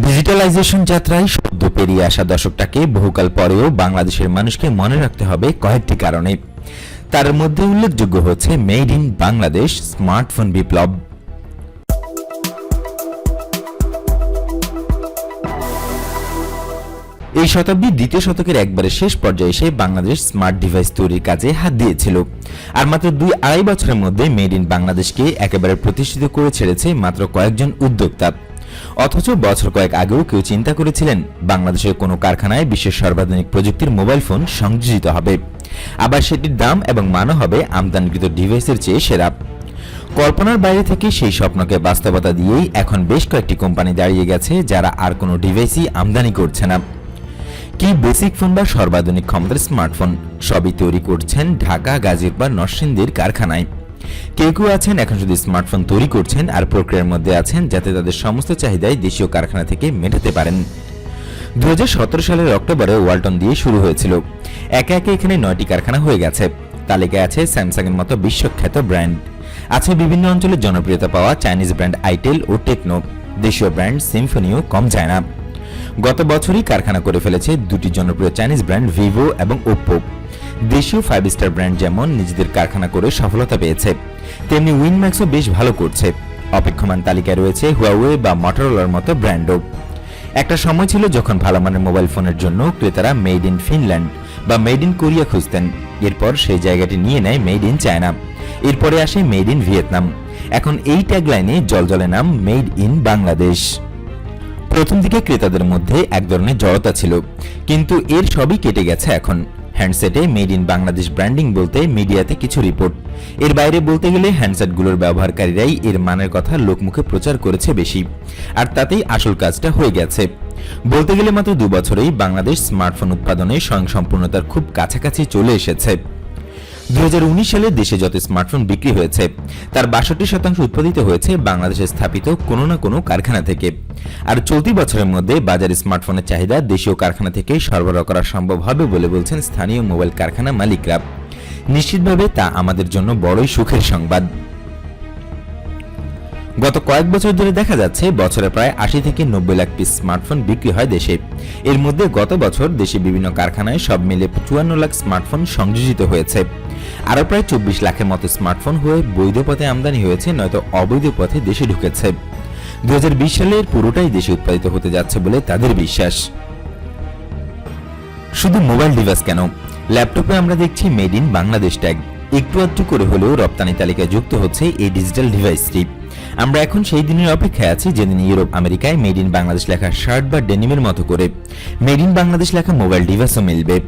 Digitalization যাত্রায় সদ্য পেরিয়ে আসা দশকটাকে বহুকাল পরেও বাংলাদেশের মানুষকে মনে রাখতে হবে কয়েকটি কারণে। তার মধ্যে উল্লেখযোগ্য হচ্ছে মেড ইন বাংলাদেশ স্মার্টফোন বিপ্লব এই শতাব্দীর দ্বিতীয় শতকের একবারে শেষ পর্যায়ে এসে বাংলাদেশ স্মার্ট ডিভাইস তৈরির কাজে হাত দিয়েছিল। আর মাত্র দুই আড়াই বছরের মধ্যে মেড ইন বাংলাদেশকে একেবারে প্রতিষ্ঠিত করে ছেড়েছে মাত্র কয়েকজন উদ্যোক্তা। অথচ বছর কয়েক আগেও কেউ চিন্তা করেছিলেন বাংলাদেশের কোনো কারখানায় বিশ্বের সর্বাধুনিক প্রযুক্তির মোবাইল ফোন সংযোজিত হবে। আবার সেটির দাম এবং মানও হবে আমদানিকৃত ডিভাইসের চেয়ে সেরা। কল্পনার বাইরে থেকে সেই স্বপ্নকে বাস্তবতা দিয়েই এখন বেশ কয়েকটি কোম্পানি দাঁড়িয়ে গেছে যারা আর কোনো ডিভাইসই আমদানি করছে না। কি বেসিক ফোন বা সর্বাধুনিক ক্ষমতার স্মার্টফোন? সবই তৈরি করছেন ঢাকা গাজীর বা নরসিংদীর কারখানায়। কেউ কেউ আছেন, এখন শুধু স্মার্টফোন তৈরি করছেন আর প্রক্রিয়ার মধ্যে আছেন যাতে তাদের সমস্ত চাহিদাই দেশীয় কারখানা থেকে মেটাতে পারেন। দু হাজার সতেরো সালের অক্টোবরে ওয়ালটন দিয়ে শুরু হয়েছিল। একে একে এখানে নয়টি কারখানা হয়ে গেছে। তালিকায় আছে স্যামসাং এর মতো বিশ্বখ্যাত ব্র্যান্ড। আছে বিভিন্ন অঞ্চলে জনপ্রিয়তা পাওয়া চাইনিজ ব্র্যান্ড আইটেল ও টেকনো। দেশীয় ব্র্যান্ড সিম্ফনিও কম যায় না। গত বছরই কারখানা করে ফেলেছে দুটি জনপ্রিয় চাইনিজ ব্র্যান্ড ভিভো এবং ওপ্পো দেশীয় ফাইভ স্টার ব্র্যান্ড যেমন নিজেদের কারখানা করে সফলতা পেয়েছে। তেমনি উইনম্যাক্সও বেশ ভালো করছে। অপেক্ষমান তালিকায় রয়েছে হুয়াওয়ে বা মটোরোলার মতো ব্র্যান্ডও একটা সময় ছিল যখন ভালো মানের মোবাইল ফোনের জন্য ক্রেতারা মেড ইন ফিনল্যান্ড বা মেড ইন কোরিয়া খুঁজতেন। এরপর সেই জায়গাটি নিয়ে নেয় মেড ইন চায়না এরপরে আসে মেড ইন ভিয়েতনাম এখন এই ট্যাগলাইনে জলজলে নাম মেড ইন বাংলাদেশ প্রথম দিকে ক্রেতাদের মধ্যে এক ধরনের জড়তা ছিল, কিন্তু এর সবই কেটে গেছে এখন। হ্যান্ডসেটে মেড ইন বাংলাদেশ ব্র্যান্ডিং বলতে মিডিয়াতে কিছু রিপোর্ট। এর বাইরে বলতে গেলে হ্যান্ডসেটগুলোর ব্যবহারকারীরাই এর মানের কথা লোকমুখে প্রচার করেছে বেশি, আর তাতেই আসল কাজটা হয়ে গেছে। বলতে গেলে মাত্র দু বছরেই বাংলাদেশ স্মার্টফোন উৎপাদনে স্বয়ংসম্পূর্ণতার খুব কাছাকাছি চলে এসেছে। উনিশ সালে দেশে যত স্মার্টফোন বিক্রি হয়েছে, তার বাষট্টি শতাংশ উৎপাদিত হয়েছে বাংলাদেশে স্থাপিত কোনো না কোনো কারখানা থেকে। আর চলতি বছরের মধ্যে বাজারে স্মার্টফোনের চাহিদা দেশীয় কারখানা থেকে সরবরাহ করা সম্ভব হবে বলে বলছেন স্থানীয় মোবাইল কারখানা মালিকরা। নিশ্চিতভাবে তা আমাদের জন্য বড়ই সুখের সংবাদ। গত কয়েক বছর ধরে দেখা যাচ্ছে বছরে প্রায় আশি থেকে নব্বই লাখ পিস স্মার্টফোন বিক্রি হয় দেশে। এর মধ্যে গত বছর দেশে বিভিন্ন কারখানায় সব মিলে চুয়ান্ন লাখ স্মার্টফোন সংযোজিত হয়েছে। আরও প্রায় চব্বিশ লাখের মতো স্মার্টফোন হয়ে বৈধ পথে আমদানি হয়েছে, নয়তো অবৈধ পথে দেশে ঢুকেছে। দু সালের পুরোটাই দেশে উৎপাদিত হতে যাচ্ছে বলে তাদের বিশ্বাস। শুধু মোবাইল ডিভাইস কেন? ল্যাপটপে আমরা দেখছি মেড ইন বাংলাদেশ ট্যাগ। একটু আধটু করে হলেও রপ্তানি তালিকায় যুক্ত হচ্ছে এই ডিজিটাল ডিভাইসটি। আমরা এখন সেই দিনের অপেক্ষায় আছি যেদিন ইউরোপ, আমেরিকায় মেড ইন বাংলাদেশ লেখা শার্ট বা ডেনিমের মতো করে। মেড ইন বাংলাদেশ লেখা মোবাইল ডিভাইসও মিলবে।